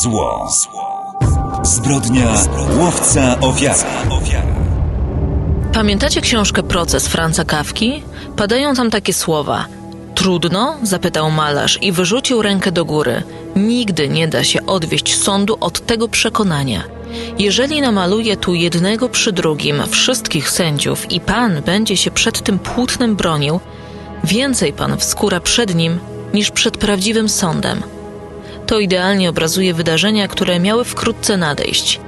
Zło. Zbrodnia, łowca ofiara. Pamiętacie książkę Proces Franca Kawki? Padają tam takie słowa. Trudno? zapytał malarz i wyrzucił rękę do góry. Nigdy nie da się odwieść sądu od tego przekonania. Jeżeli namaluje tu jednego przy drugim wszystkich sędziów i pan będzie się przed tym płótnem bronił, więcej pan wskóra przed nim niż przed prawdziwym sądem. To idealnie obrazuje wydarzenia, które miały wkrótce nadejść.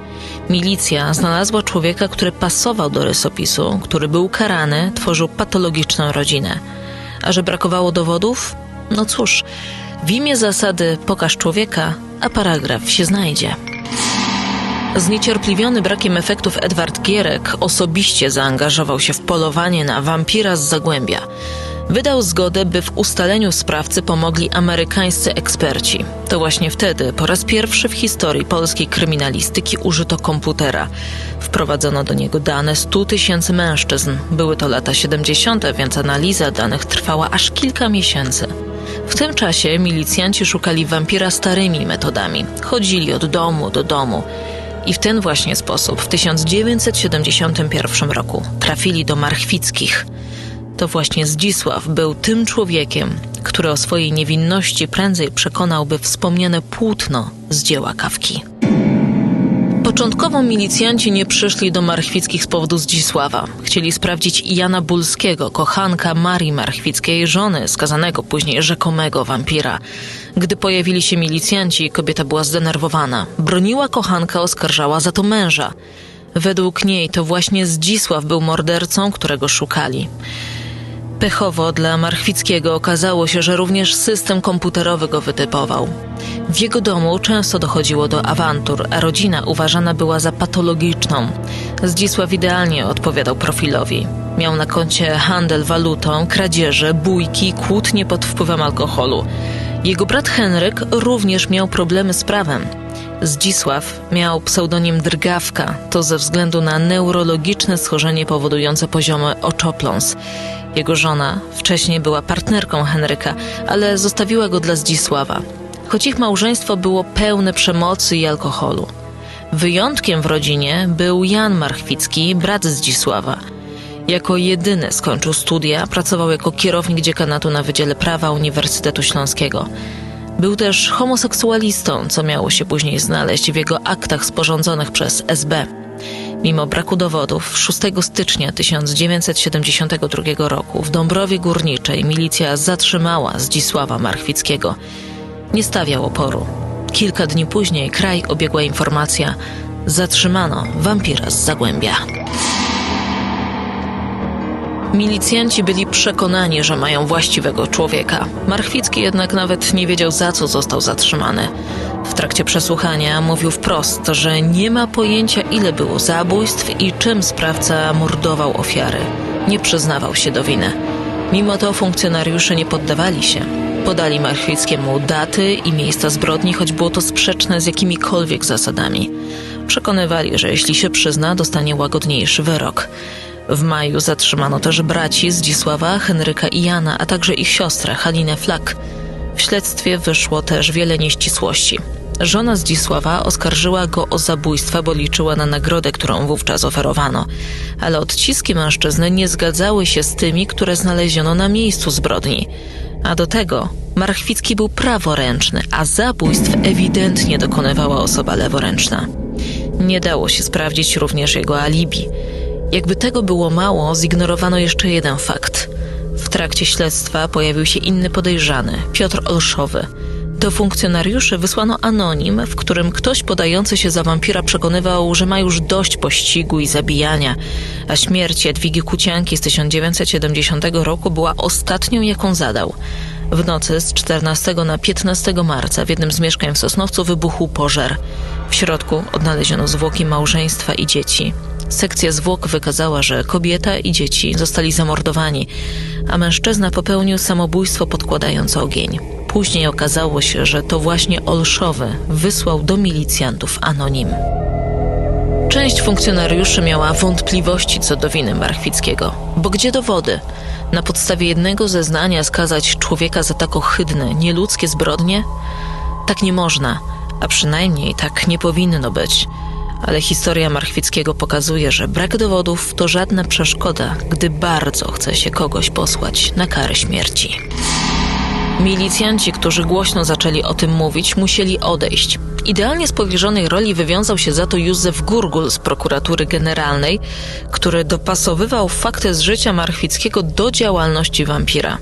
Milicja znalazła człowieka, który pasował do rysopisu, który był karany, tworzył patologiczną rodzinę. A że brakowało dowodów? No cóż, w imię zasady pokaż człowieka, a paragraf się znajdzie. Zniecierpliwiony brakiem efektów Edward Gierek osobiście zaangażował się w polowanie na wampira z Zagłębia. Wydał zgodę, by w ustaleniu sprawcy pomogli amerykańscy eksperci. To właśnie wtedy, po raz pierwszy w historii polskiej kryminalistyki, użyto komputera. Wprowadzono do niego dane 100 tysięcy mężczyzn. Były to lata 70., więc analiza danych trwała aż kilka miesięcy. W tym czasie milicjanci szukali wampira starymi metodami. Chodzili od domu do domu. I w ten właśnie sposób w 1971 roku trafili do Marchwickich. To właśnie Zdzisław był tym człowiekiem, który o swojej niewinności prędzej przekonałby wspomniane płótno z dzieła Kawki. Początkowo milicjanci nie przyszli do Marchwickich z powodu Zdzisława. Chcieli sprawdzić Jana Bulskiego, kochanka Marii Marchwickiej, żony skazanego później rzekomego wampira. Gdy pojawili się milicjanci, kobieta była zdenerwowana. Broniła kochanka, oskarżała za to męża. Według niej to właśnie Zdzisław był mordercą, którego szukali. Pechowo dla Marchwickiego okazało się, że również system komputerowy go wytypował. W jego domu często dochodziło do awantur, a rodzina uważana była za patologiczną. Zdzisław idealnie odpowiadał profilowi. Miał na koncie handel walutą, kradzieże, bójki, kłótnie pod wpływem alkoholu. Jego brat Henryk również miał problemy z prawem. Zdzisław miał pseudonim Drgawka, to ze względu na neurologiczne schorzenie powodujące poziomy oczopląs. Jego żona wcześniej była partnerką Henryka, ale zostawiła go dla Zdzisława, choć ich małżeństwo było pełne przemocy i alkoholu. Wyjątkiem w rodzinie był Jan Marchwicki, brat Zdzisława. Jako jedyny skończył studia, pracował jako kierownik dziekanatu na Wydziale Prawa Uniwersytetu Śląskiego. Był też homoseksualistą, co miało się później znaleźć w jego aktach sporządzonych przez SB. Mimo braku dowodów, 6 stycznia 1972 roku w Dąbrowie Górniczej milicja zatrzymała Zdzisława Marchwickiego. Nie stawiał oporu. Kilka dni później kraj obiegła informacja: zatrzymano wampira z Zagłębia. Milicjanci byli przekonani, że mają właściwego człowieka. Marchwicki jednak nawet nie wiedział, za co został zatrzymany. W trakcie przesłuchania mówił wprost, że nie ma pojęcia, ile było zabójstw i czym sprawca mordował ofiary. Nie przyznawał się do winy. Mimo to funkcjonariusze nie poddawali się. Podali Marchwickiemu daty i miejsca zbrodni, choć było to sprzeczne z jakimikolwiek zasadami. Przekonywali, że jeśli się przyzna, dostanie łagodniejszy wyrok. W maju zatrzymano też braci Zdzisława, Henryka i Jana, a także ich siostrę Halinę Flak. W śledztwie wyszło też wiele nieścisłości. Żona Zdzisława oskarżyła go o zabójstwa, bo liczyła na nagrodę, którą wówczas oferowano. Ale odciski mężczyzny nie zgadzały się z tymi, które znaleziono na miejscu zbrodni. A do tego Marchwicki był praworęczny, a zabójstw ewidentnie dokonywała osoba leworęczna. Nie dało się sprawdzić również jego alibi. Jakby tego było mało, zignorowano jeszcze jeden fakt. W trakcie śledztwa pojawił się inny podejrzany, Piotr Olszowy. Do funkcjonariuszy wysłano anonim, w którym ktoś podający się za wampira przekonywał, że ma już dość pościgu i zabijania, a śmierć Jadwigi Kucianki z 1970 roku była ostatnią, jaką zadał. W nocy z 14 na 15 marca w jednym z mieszkań w Sosnowcu wybuchł pożar. W środku odnaleziono zwłoki małżeństwa i dzieci. Sekcja zwłok wykazała, że kobieta i dzieci zostali zamordowani, a mężczyzna popełnił samobójstwo podkładając ogień. Później okazało się, że to właśnie Olszowy wysłał do milicjantów anonim. Część funkcjonariuszy miała wątpliwości co do winy Marchwickiego, bo gdzie dowody? Na podstawie jednego zeznania skazać człowieka za tak ohydne, nieludzkie zbrodnie? Tak nie można, A przynajmniej tak nie powinno być. Ale historia Marchwickiego pokazuje, że brak dowodów to żadna przeszkoda, gdy bardzo chce się kogoś posłać na karę śmierci. Milicjanci, którzy głośno zaczęli o tym mówić, musieli odejść. Idealnie z powierzonej roli wywiązał się za to Józef Gurgul z prokuratury generalnej, który dopasowywał fakty z życia Marchwickiego do działalności wampira.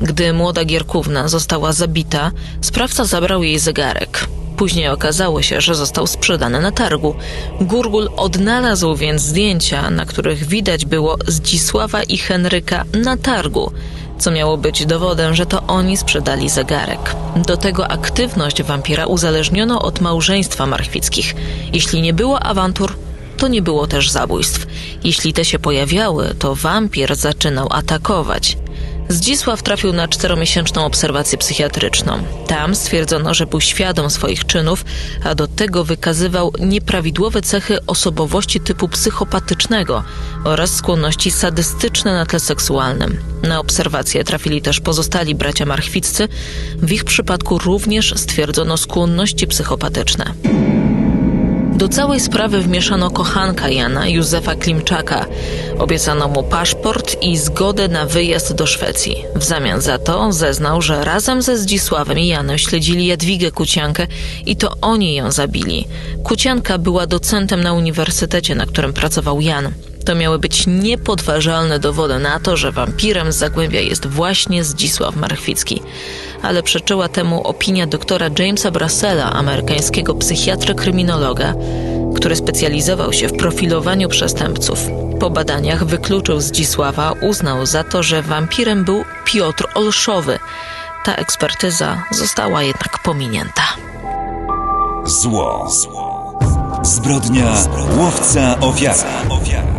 Gdy młoda Gierkówna została zabita, sprawca zabrał jej zegarek. Później okazało się, że został sprzedany na targu. Gurgul odnalazł więc zdjęcia, na których widać było Zdzisława i Henryka na targu, co miało być dowodem, że to oni sprzedali zegarek. Do tego aktywność wampira uzależniono od małżeństwa Marchwickich. Jeśli nie było awantur, to nie było też zabójstw. Jeśli te się pojawiały, to wampir zaczynał atakować. Zdzisław trafił na czteromiesięczną obserwację psychiatryczną. Tam stwierdzono, że był świadom swoich czynów, a do tego wykazywał nieprawidłowe cechy osobowości typu psychopatycznego oraz skłonności sadystyczne na tle seksualnym. Na obserwację trafili też pozostali bracia marchwiccy. W ich przypadku również stwierdzono skłonności psychopatyczne. Do całej sprawy wmieszano kochanka Jana, Józefa Klimczaka. Obiecano mu paszport i zgodę na wyjazd do Szwecji. W zamian za to zeznał, że razem ze Zdzisławem i Janem śledzili Jadwigę Kuciankę i to oni ją zabili. Kucianka była docentem na uniwersytecie, na którym pracował Jan. To miały być niepodważalne dowody na to, że wampirem z Zagłębia jest właśnie Zdzisław Marchwicki. Ale przeczyła temu opinia doktora Jamesa Brassela, amerykańskiego psychiatry kryminologa, który specjalizował się w profilowaniu przestępców. Po badaniach wykluczył Zdzisława, uznał za to, że wampirem był Piotr Olszowy. Ta ekspertyza została jednak pominięta. Zło. Zbrodnia łowca ofiara.